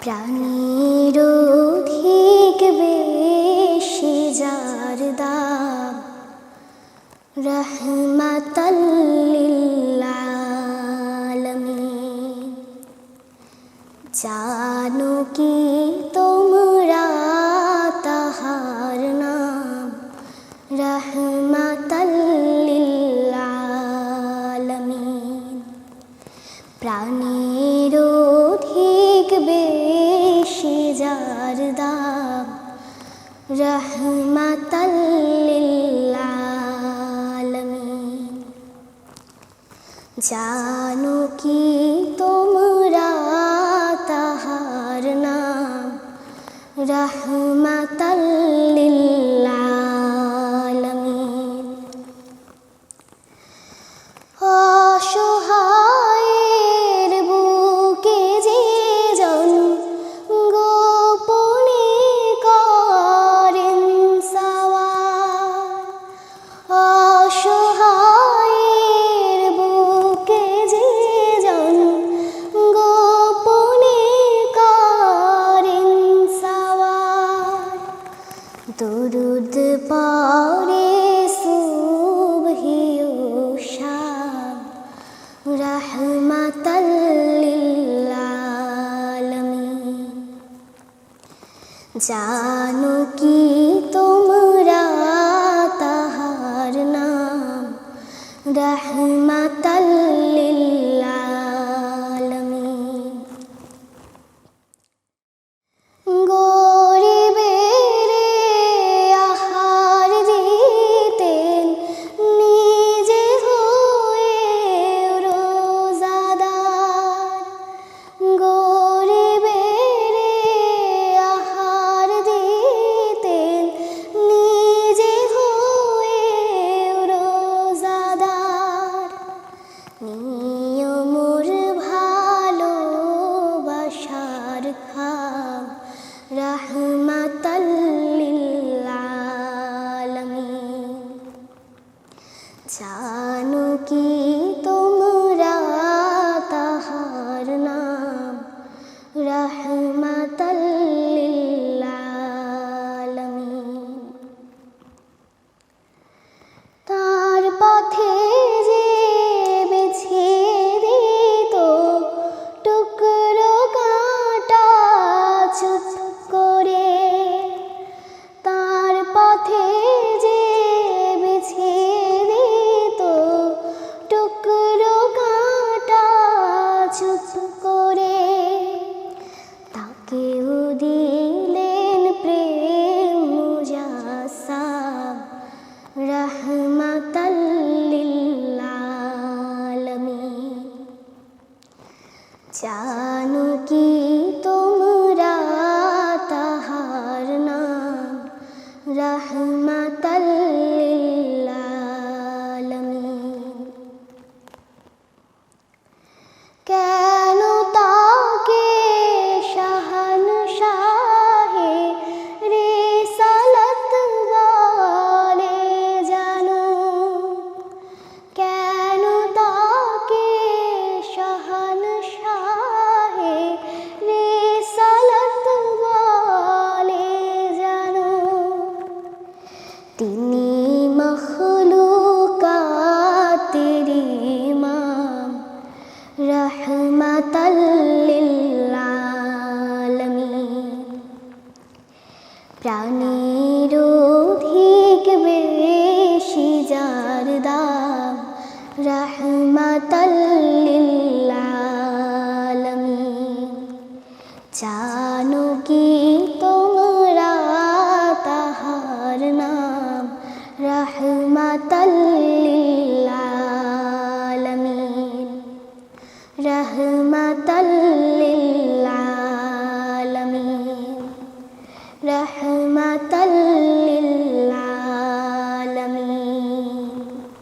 প্রাণীর অধিক বেশি যার দাম রহমাতাল্লিল জানো কি তোমরা তাহার নাম রহমাতাল্লিল আলামিন রহমাতাল্লিল আলামিন জানো কি তোমরা তাহার নাম? রহমাতাল্লিল দুরুদ পরে সুবহিও শাম রহমাতাল্লিল আলামিন জানো কি তোমরা তাহার নাম? রহমাতাল্লিল নিয়মর ভালোবাসার খাম। রহমাতাল্লিল আলামিন। জানো জানো কি তোমরা তাহার নাম রহমাতাল্লিল দামের অধিক বেশি যার দাম রহমাতাল্লিলালমি জানো কি তোমরা তাহার নাম রহমাতাল